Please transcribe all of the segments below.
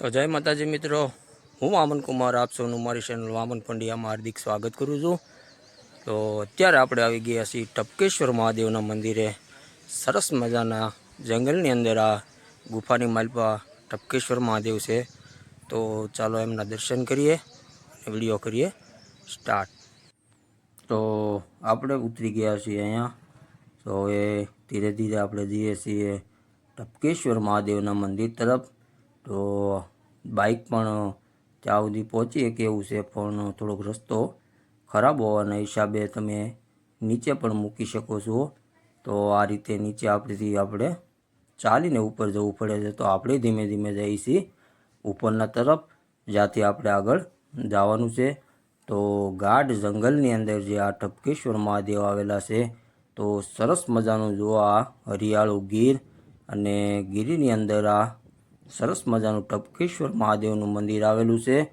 તો જય માતાજી મિત્રો. હું વામન કુમાર, આપ સૌનું મારી ચેનલ વામન પંડ્યામાં હાર્દિક સ્વાગત કરું છું. તો અત્યારે આપણે આવી ગયા છીએ ટપકેશ્વર મહાદેવના મંદિરે. સરસ મજાના જંગલની અંદર આ ગુફાની માલપા ટપકેશ્વર મહાદેવ છે. તો ચાલો એમના દર્શન કરીએ અને વીડિયો કરીએ સ્ટાર્ટ. તો આપણે ઉતરી ગયા છીએ અહીંયા. તો હવે ધીરે ધીરે આપણે જઈએ છીએ ટપકેશ્વર મહાદેવના મંદિર તરફ. તો બાઇક પણ ત્યાં સુધી પહોંચીએ કે એવું છે, પણ થોડોક રસ્તો ખરાબ હોવાના હિસાબે તમે નીચે પણ મૂકી શકો છો. તો આ રીતે નીચે આપણેથી આપણે ચાલીને ઉપર જવું પડે છે. તો આપણે ધીમે ધીમે જઈશી ઉપરના તરફ જ્યાંથી આપણે આગળ જવાનું છે. તો ગાઢ જંગલની અંદર જે આ ટપકેશ્વર મહાદેવ આવેલા છે, તો સરસ મજાનું જો આ હરિયાળું ગીર અને ગીરની અંદર આ સરસ મજાનું ટપકેશ્વર મહાદેવનું મંદિર આવેલું છે.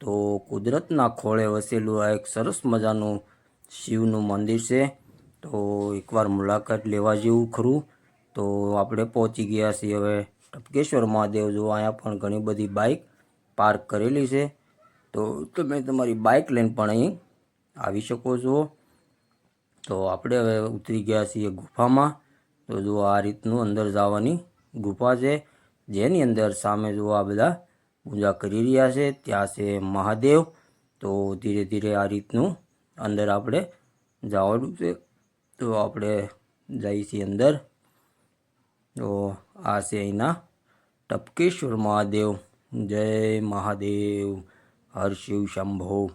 તો કુદરતના ખોળે વસેલું આ એક સરસ મજાનું શિવનું મંદિર છે. તો એકવાર મુલાકાત લેવા જેવું ખરું. તો આપણે પહોંચી ગયા છીએ હવે ટપકેશ્વર મહાદેવ. જો અહીંયા પણ ઘણી બધી બાઇક પાર્ક કરેલી છે. તો તમે તમારી બાઇક લઈને પણ અહીં આવી શકો છો. તો આપણે હવે ઉતરી ગયા છીએ ગુફામાં. તો જો આ રીતનું અંદર જવાની ગુફા છે. જેની અંદર સામે જો આ બધા પૂજા કરી રહ્યા છે, ત્યાં છે મહાદેવ. તો ધીરે ધીરે આ રીતનું અંદર આપણે જવાનું છે. તો આપણે જઈએ છીએ અંદર. તો આ છે અહીંના ટપકેશ્વર મહાદેવ. જય મહાદેવ. હર શિવ શંભો.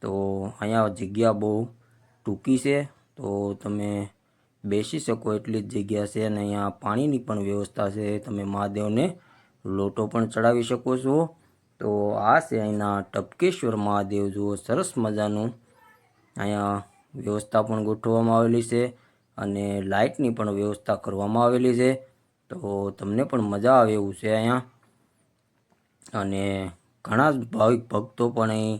તો અહીંયા જગ્યા બહુ ટૂંકી છે. તો તમે બેસી શકો એટલી જ જગ્યા છે અને અહીંયા પાણીની પણ વ્યવસ્થા છે. તમે મહાદેવને લોટો પણ ચડાવી શકો છો. તો આ છે અહીંના ટપકેશ્વર મહાદેવ. જુઓ, સરસ મજાનું અહીંયા વ્યવસ્થા પણ ગોઠવવામાં આવેલી છે અને લાઇટની પણ વ્યવસ્થા કરવામાં આવેલી છે. તો તમને પણ મજા આવે એવું છે અહીંયા. અને ઘણા ભાવિક ભક્તો પણ અહીં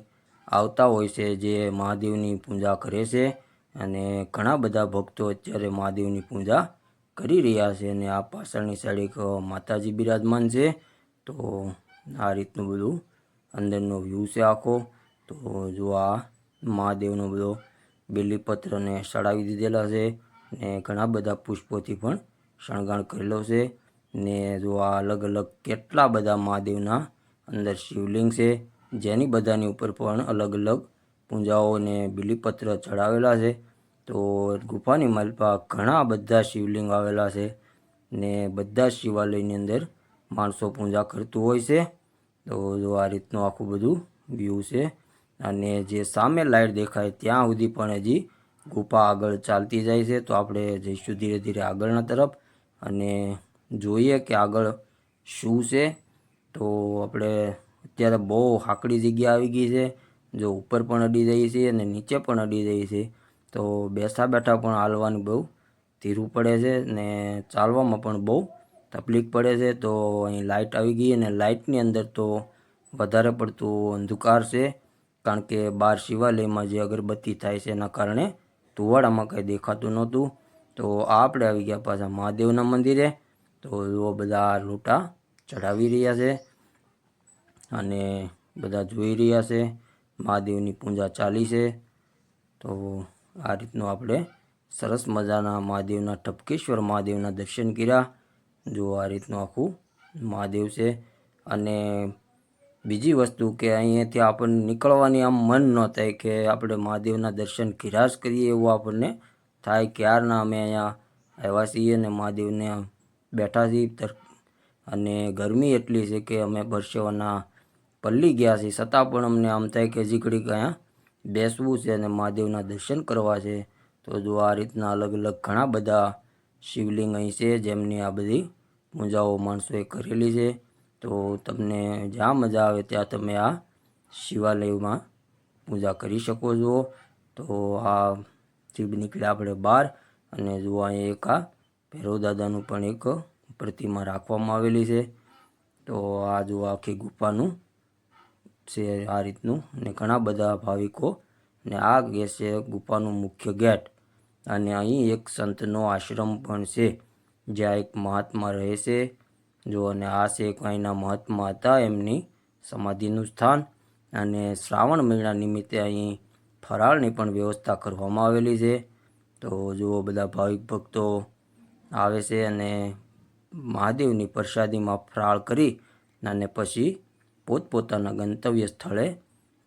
આવતા હોય છે જે મહાદેવની પૂજા કરે છે. અને ઘણા બધા ભક્તો અત્યારે મહાદેવની પૂજા કરી રહ્યા છે અને આ પાછળની સાઈડ એક માતાજી બિરાજમાન છે. તો આ રીતનું બધું અંદરનો વ્યૂ છે આખો. તો જો આ મહાદેવનો બધો બેલીપત્રને ચડાવી દીધેલા છે ને ઘણા બધા પુષ્પોથી પણ શણગાર કરેલો છે ને જો આ અલગ અલગ કેટલા બધા મહાદેવના અંદર શિવલિંગ છે જેની બધાની ઉપર પણ અલગ અલગ પૂજાઓ બિલીપત્ર બીલીપત્ર ચડાવેલા છે. તો ગુફાની માલપા ઘણા બધા શિવલિંગ આવેલા છે ને બધા શિવાલયની અંદર માણસો પૂજા કરતું હોય છે. તો જો આ રીતનું આખું બધું વ્યૂ છે અને જે સામે લાઇટ દેખાય ત્યાં સુધી પણ હજી ગુફા આગળ ચાલતી જાય છે. તો આપણે જઈશું ધીરે ધીરે આગળના તરફ અને જોઈએ કે આગળ શું છે. તો આપણે અત્યારે બહુ હાકડી જગ્યા આવી ગઈ છે. જો ઉપર પણ અડી જાય છે અને નીચે પણ અડી જાય છે, તો બેસા બેઠા પણ હાલવાનું બહુ ધીરું પડે છે ને ચાલવામાં પણ બહુ તકલીફ પડે છે. તો અહીં લાઇટ આવી ગઈ અને લાઇટની અંદર તો વધારે પડતું અંધકાર છે, કારણ કે બહાર શિવાલયમાં જે અગરબત્તી થાય છે એના કારણે ધુવાડામાં કંઈ દેખાતું નહોતું. તો આપણે આવી ગયા પાછા મહાદેવના મંદિરે. તો જુઓ બધા લોટા ચડાવી રહ્યા છે અને બધા જોઈ રહ્યા છે. મહાદેવની પૂજા ચાલી છે. તો આ રીતનું આપણે સરસ મજાના મહાદેવના ટપકેશ્વર મહાદેવના દર્શન કર્યા. જો આ રીતનું આખું મહાદેવ છે. અને બીજી વસ્તુ કે અહીંયાથી આપણને નીકળવાની આમ મન ન થાય કે આપણે મહાદેવના દર્શન કર્યા જ કરીએ એવું આપણને થાય. ક્યારના અમે અહીંયા આવ્યા છીએ અને મહાદેવને બેઠા છીએ. અને ગરમી એટલી છે કે અમે પરસેવાના પલ્લી ગયા છીએ છતાં પણ અમને આમ થાય કે હજી ઘડીક અહીંયા બેસવું છે અને મહાદેવના દર્શન કરવા છે. તો જો આ રીતના અલગ અલગ ઘણા બધા શિવલિંગ અહીં છે, જેમની આ બધી પૂજાઓ માણસોએ કરેલી છે. તો તમને જ્યાં મજા આવે ત્યાં તમે આ શિવાલયમાં પૂજા કરી શકો છો. તો આ શિવ નીકળ્યા આપણે બહાર અને જો અહીં એક આ ભૈરવ દાદાનું પણ એક પ્રતિમા રાખવામાં આવેલી છે. તો આ જો આખી ગુફાનું છે આ રીતનું અને ઘણા બધા ભાવિકો ને આ ગે છે ગુફાનું મુખ્ય ગેટ. અને અહીં એક સંતનો આશ્રમ પણ છે, જ્યાં એક મહાત્મા રહે છે. જો અને આ છે અહીંના મહાત્મા હતા એમની સમાધિનું સ્થાન. અને શ્રાવણ મહિના નિમિત્તે અહીં ફરાળની પણ વ્યવસ્થા કરવામાં આવેલી છે. તો જુઓ બધા ભાવિક ભક્તો આવે છે અને મહાદેવની પ્રસાદીમાં ફરાળ કરી અને પછી પોતપોતાના ગંતવ્ય સ્થળે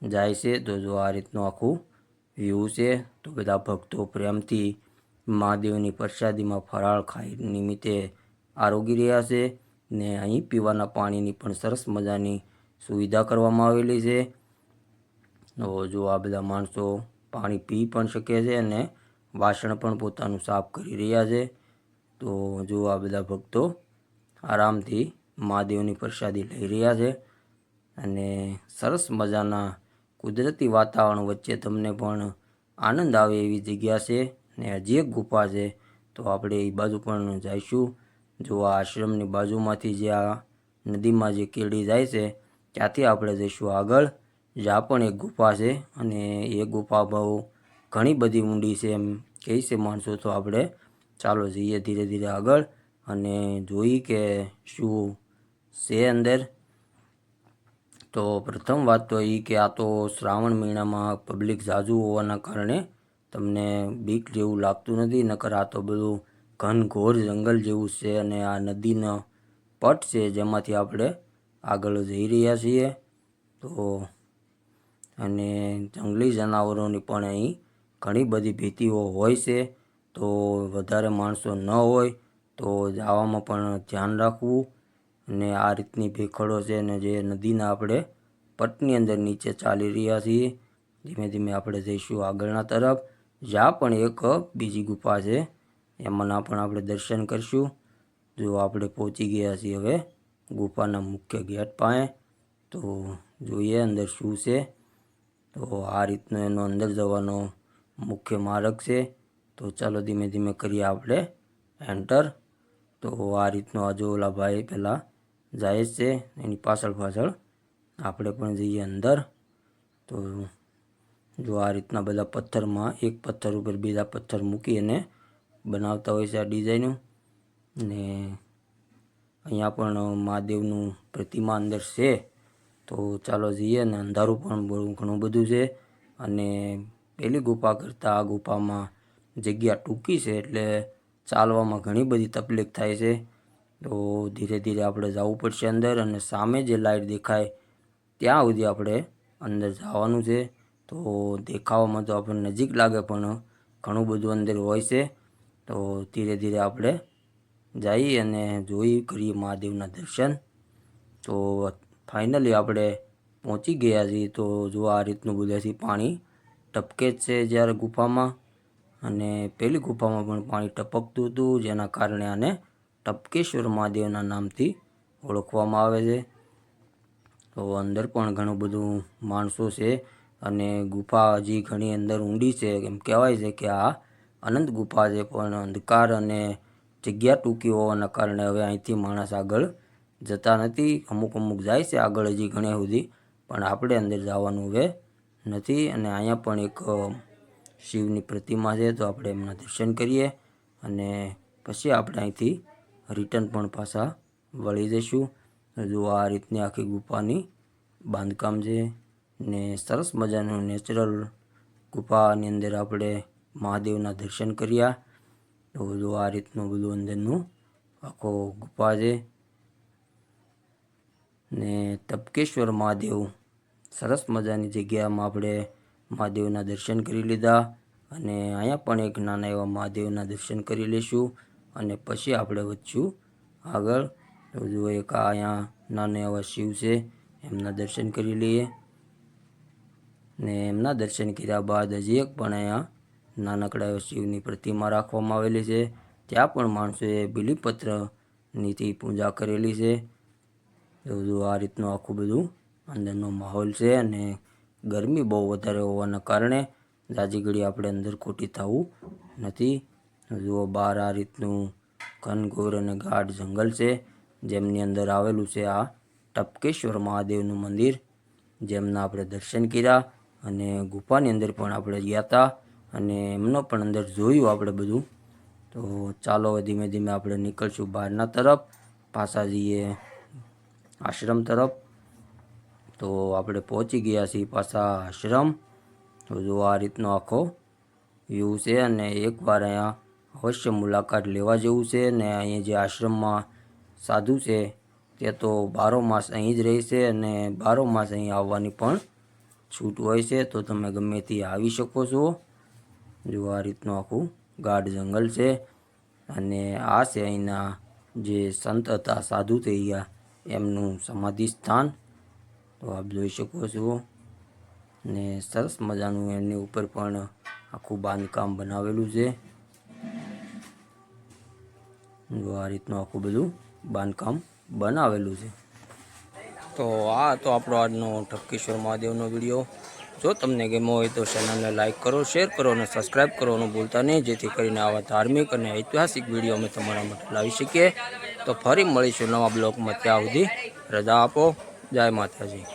જાય છે. તો જો આ રીતનું આખું વ્યૂ છે, તો બધા ભક્તો પ્રેમથી મહાદેવની પ્રસાદીમાં ફરાળ ખાઈ નિમિત્તે આરોગી રહ્યા છે ને અહીં પીવાના પાણીની પણ સરસ મજાની સુવિધા કરવામાં આવેલી છે. તો જો આ બધા માણસો પાણી પી પણ શકે છે અને વાસણ પણ પોતાનું સાફ કરી રહ્યા છે, તો જો આ બધા ભક્તો આરામથી મહાદેવની પ્રસાદી લઈ રહ્યા છે. અને સરસ મજાના કુદરતી વાતાવરણ વચ્ચે તમને પણ આનંદ આવે એવી જગ્યા છે ને હજી એક ગુફા છે. તો આપણે એ બાજુ પણ જઈશું. જો આ આશ્રમની બાજુમાંથી જે આ નદીમાં જે કેળી જાય છે, ત્યાંથી આપણે જઈશું આગળ. જ્યાં પણ એક ગુફા છે અને એ ગુફા બહુ ઘણી બધી ઊંડી છે એમ કહે છે માણસો. તો આપણે ચાલો જઈએ ધીરે ધીરે આગળ અને જોઈ કે શું છે અંદર. તો પ્રથમ વાત તો એ કે આ તો શ્રાવણ મહિનામાં પબ્લિક ઝાઝુ હોવાના કારણે તમને બીક જેવું લાગતું નથી, નકર આ તો બધું ઘનઘોર જંગલ જેવું છે અને આ નદીનો પટ છે જેમાંથી આપણે આગળ જઈ રહ્યા છીએ. તો અને જંગલી જનાવરોની પણ અહીં ઘણી બધી ભીતિઓ હોય છે. તો વધારે માણસો ન હોય તો જવામાં પણ ધ્યાન રાખવું. અને આ રીતની ભેખડો છે અને જે નદીના આપણે પટની અંદર નીચે ચાલી રહ્યા છીએ. ધીમે ધીમે આપણે જઈશું આગળના તરફ. જ્યાં પણ એક બીજી ગુફા છે એમાંના પણ આપણે દર્શન કરશું. જો આપણે પહોંચી ગયા છીએ હવે ગુફાના મુખ્ય ગેટ પાસે, તો જોઈએ અંદર શું છે. તો આ રીતનો એનો અંદર જવાનો મુખ્ય માર્ગ છે. તો ચાલો ધીમે ધીમે કરીએ આપણે એન્ટર તો આ રીતનો આ જો ઓલા ભાઈ પહેલાં જાય જ છે. એની પાછળ પાછળ આપણે પણ જઈએ અંદર. તો જો આ રીતના બધા પથ્થરમાં એક પથ્થર ઉપર બીજા પથ્થર મૂકી અને બનાવતા હોય છે આ ડિઝાઇનો ને અહીંયા પણ મહાદેવનું પ્રતિમા અંદર છે. તો ચાલો જઈએ અને અંધારું પણ બહુ ઘણું બધું છે. અને પહેલી ગુફા કરતાં આ ગુફામાં જગ્યા ટૂંકી છે એટલે ચાલવામાં ઘણી બધી તકલીફ થાય છે. તો ધીરે ધીરે આપણે જવું પડશે અંદર અને સામે જે લાઇટ દેખાય ત્યાં સુધી આપણે અંદર જવાનું છે. તો દેખાવામાં તો આપણને નજીક લાગે પણ ઘણું બધું અંદર હોય છે. તો ધીરે ધીરે આપણે જઈએ અને જોઈ કરીએ મહાદેવના દર્શન. તો ફાઇનલી આપણે પહોંચી ગયા છીએ. તો જો આ રીતનું બધેથી પાણી ટપકે જ છે જ્યારે ગુફામાં. અને પેલી ગુફામાં પણ પાણી ટપકતું હતું, જેના કારણે આને ટપકેશ્વર મહાદેવના નામથી ઓળખવામાં આવે છે. તો અંદર પણ ઘણું બધું માણસો છે અને ગુફા હજી ઘણી અંદર ઊંડી છે. એમ કહેવાય છે કે આ અનંત ગુફા છે, પણ અંધકાર અને જગ્યા ટૂંકી હોવાના કારણે હવે અહીંથી માણસ આગળ જતા નથી. અમુક અમુક જાય છે આગળ હજી ઘણા સુધી, પણ આપણે અંદર જવાનું હવે નથી. અને અહીંયા પણ એક શિવની પ્રતિમા છે, તો આપણે એમના દર્શન કરીએ અને પછી આપણે અહીંથી રિટર્ન પણ પાછા વળી જઈશું. જો આ રીતની આખી ગુફાની બાંધકામ છે ને સરસ મજાનું નેચરલ ગુફાની અંદર આપણે મહાદેવના દર્શન કર્યા. તો જો આ રીતનું બધું અંદરનું આખો ગુફા છે ને તપકેશ્વર મહાદેવ સરસ મજાની જગ્યામાં આપણે મહાદેવના દર્શન કરી લીધા. અને અહીંયા પણ એક નાના એવા મહાદેવના દર્શન કરી લઈશું. અને પછી આપણે વધશું આગળ. તો જો એક આ અહીંયા નાના એવા શિવ છે. એમના દર્શન કરી લઈએ. ને એમના દર્શન કર્યા બાદ હજી એક પણ અહીંયા નાનકડા એવા શિવની પ્રતિમા રાખવામાં આવેલી છે. ત્યાં પણ માણસોએ બીલીપત્રનીથી પૂજા કરેલી છે. તો આ રીતનું આખું બધું અંદરનો માહોલ છે અને ગરમી બહુ વધારે હોવાના કારણે જાજી ઘડી આપણે અંદર ખોટી થવું નથી. જુઓ બહાર આ રીતનું ઘનઘોર અને ગાઢ જંગલ છે. જેમની અંદર આવેલું છે આ ટપકેશ્વર મહાદેવનું મંદિર. જેમના આપણે દર્શન કર્યા અને ગુફાની અંદર પણ આપણે ગયા હતા અને એમનો પણ અંદર જોયું આપણે બધું. તો ચાલો ધીમે ધીમે આપણે નીકળશું બહારના તરફ પાછા જઈએ આશ્રમ તરફ. તો આપણે પહોંચી ગયા છીએ પાછા આશ્રમ. તો જો આ રીતનો આખો વ્યૂ છે અને એકવાર અહીંયા અવશ્ય મુલાકાત લેવા જેવું છે ને અહીંયા જે આશ્રમમાં સાધુ છે, તે તો બારો માસ અહીં જ રહેશે અને બારો માસ અહીં આવવાની પણ છૂટ હોય છે. તો તમે ગમે તે આવી શકો છો. જો આ રીતનું આખું ગાઢ જંગલ છે અને આ છે અહીંના જે સંત હતા, સાધુ થઈ ગયા એમનું સમાધિ સ્થાન. તો આપ જોઈ શકો છો ને સરસ મજાનું એમની ઉપર પણ આખું બાંધકામ બનાવેલું છે. જો આ રીતનું આખું બધું બાંધકામ બનાવેલું છે. તો આ તો આપણો આજનો ઠપકેશ્વર મહાદેવનો વીડિયો. જો તમને ગમ્યો હોય તો ચેનલને લાઇક કરો શેર કરો અને સબસ્ક્રાઈબ કરવાનું ભૂલતા નહીં. જેથી કરીને આવા ધાર્મિક અને ઐતિહાસિક વીડિયો અમે તમારા માટે લાવી શકીએ. તો ફરી મળીશું નવા બ્લોગમાં. ત્યાં સુધી રજા આપો. જય માતાજી.